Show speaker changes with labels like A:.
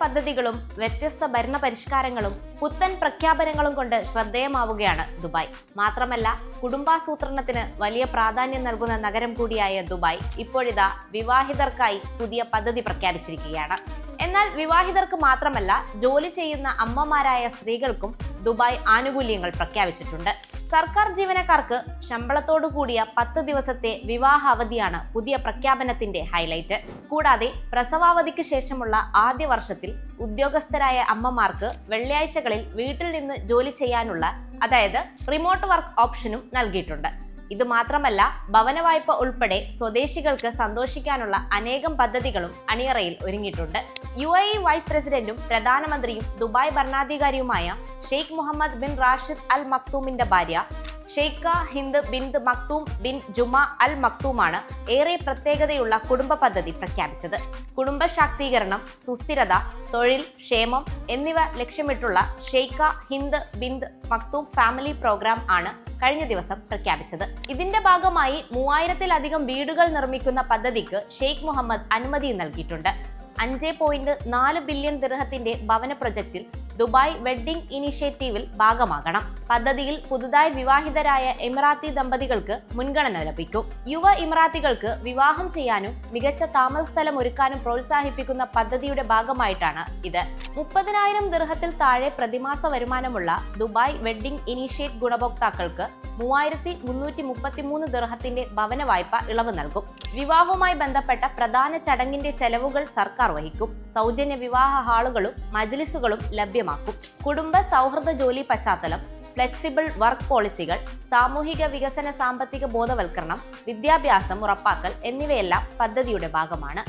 A: പദ്ധതികളും വ്യത്യസ്ത ഭരണ പരിഷ്കാരങ്ങളും പുത്തൻ പ്രഖ്യാപനങ്ങളും കൊണ്ട് ശ്രദ്ധേയമാവുകയാണ് ദുബായ്. മാത്രമല്ല കുടുംബാസൂത്രണത്തിന് വലിയ പ്രാധാന്യം നൽകുന്ന നഗരം കൂടിയായ ദുബായ് ഇപ്പോഴിതാ വിവാഹിതർക്കായി പുതിയ പദ്ധതി പ്രഖ്യാപിച്ചിരിക്കുകയാണ്. എന്നാൽ വിവാഹിതർക്ക് മാത്രമല്ല ജോലി ചെയ്യുന്ന അമ്മമാരായ സ്ത്രീകൾക്കും ദുബായ് ആനുകൂല്യങ്ങൾ പ്രഖ്യാപിച്ചിട്ടുണ്ട്. സർക്കാർ ജീവനക്കാർക്ക് ശമ്പളത്തോടു കൂടിയ പത്ത് ദിവസത്തെ വിവാഹ അവധിയാണ് പുതിയ പ്രഖ്യാപനത്തിന്റെ ഹൈലൈറ്റ്. കൂടാതെ പ്രസവാവധിക്ക് ശേഷമുള്ള ആദ്യ വർഷത്തിൽ ഉദ്യോഗസ്ഥരായ അമ്മമാർക്ക് വെള്ളിയാഴ്ചകളിൽ വീട്ടിൽ നിന്ന് ജോലി ചെയ്യാനുള്ള അതായത് റിമോട്ട് വർക്ക് ഓപ്ഷനും നൽകിയിട്ടുണ്ട്. ഇത് മാത്രമല്ല ഭവന വായ്പ ഉൾപ്പെടെ സ്വദേശികൾക്ക് സന്തോഷിക്കാനുള്ള അനേകം പദ്ധതികളും അണിയറയിൽ ഒരുങ്ങിയിട്ടുണ്ട്. യു എ ഇ വൈസ് പ്രസിഡന്റും പ്രധാനമന്ത്രിയും Dubai ഭരണാധികാരിയുമായ Sheikh Mohammed bin Rashid Al മക്തൂമിന്റെ ഭാര്യ Sheikha Hind bint Maktoum bin Juma Al മക്തൂമാണ് ഏറെ പ്രത്യേകതയുള്ള കുടുംബ പദ്ധതി പ്രഖ്യാപിച്ചത്. കുടുംബ ശാക്തീകരണം സുസ്ഥിരത തൊഴിൽ ക്ഷേമം എന്നിവ ലക്ഷ്യമിട്ടുള്ള Sheikha Hind bint Maktoum family programme ആണ് കഴിഞ്ഞ ദിവസം പ്രഖ്യാപിച്ചത്. ഇതിന്റെ ഭാഗമായി മൂവായിരത്തിലധികം വീടുകൾ നിർമ്മിക്കുന്ന പദ്ധതിക്ക് ഷെയ്ഖ് മുഹമ്മദ് അനുമതി നൽകിയിട്ടുണ്ട്. അഞ്ച് പോയിന്റ് നാല് ബില്യൺ ദിർഹത്തിന്റെ ഭവന പ്രൊജക്റ്റിൽ ദുബായ് വെഡ്ഡിംഗ് ഇനിഷ്യേറ്റീവിൽ ഭാഗമാകണം. പദ്ധതിയിൽ പുതുതായി വിവാഹിതരായ എമിറാത്തി ദമ്പതികൾക്ക് മുൻഗണന ലഭിക്കും. യുവ ഇമിറാത്തികൾക്ക് വിവാഹം ചെയ്യാനും മികച്ച താമസസ്ഥലം ഒരുക്കാനും പ്രോത്സാഹിപ്പിക്കുന്ന പദ്ധതിയുടെ ഭാഗമായിട്ടാണ് ഇത്. മുപ്പതിനായിരം ദിർഹത്തിൽ താഴെ പ്രതിമാസ വരുമാനമുള്ള ദുബായ് വെഡ്ഡിംഗ് ഇനീഷ്യേറ്റ് ഗുണഭോക്താക്കൾക്ക് മൂവായിരത്തി മുന്നൂറ്റി മുപ്പത്തിമൂന്ന് ദിർഹത്തിന്റെ ഭവന വായ്പ ഇളവ് നൽകും. വിവാഹവുമായി ബന്ധപ്പെട്ട പ്രധാന ചടങ്ങിന്റെ ചെലവുകൾ സർക്കാർ വഹിക്കും. സൗജന്യ വിവാഹ ഹാളുകളും മജ്ലിസുകളും ലഭ്യമാക്കും. കുടുംബ സൗഹൃദ ജോലി പശ്ചാത്തലം ഫ്ലെക്സിബിൾ വർക്ക് പോളിസികൾ സാമൂഹിക വികസന സാമ്പത്തിക ബോധവൽക്കരണം വിദ്യാഭ്യാസം ഉറപ്പാക്കൽ എന്നിവയെല്ലാം പദ്ധതിയുടെ ഭാഗമാണ്.